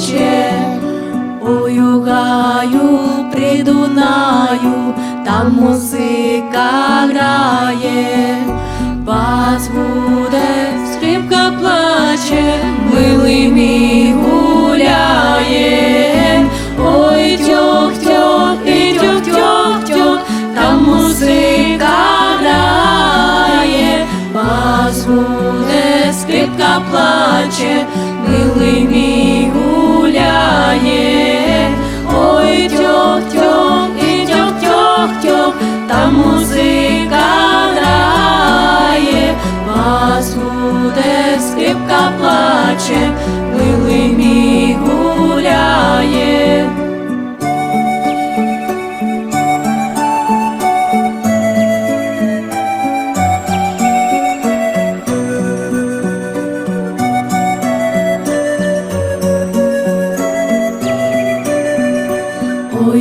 Ой, у гаю при Дунаю, там музика грає, бас буде, скрипка плаче, милий мій гуляє. Ой, тьох, тьох, і тьох, тьох, тьох, там музика грає, бас буде, скрипка плаче, милий мій гуляє.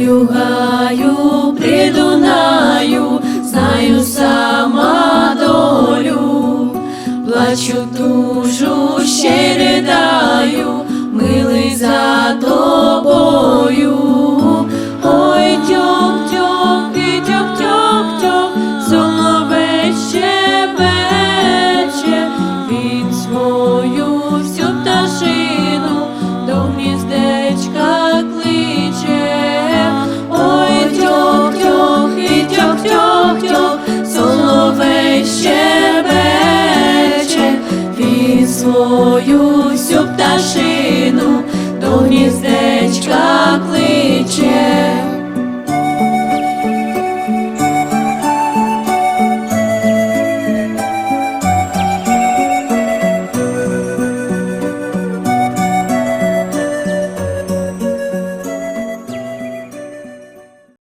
Югаю, гаю, при знаю сама долю, плачу душу ще ридаю, милий за тобою. свою всю пташину до гніздечка кличе.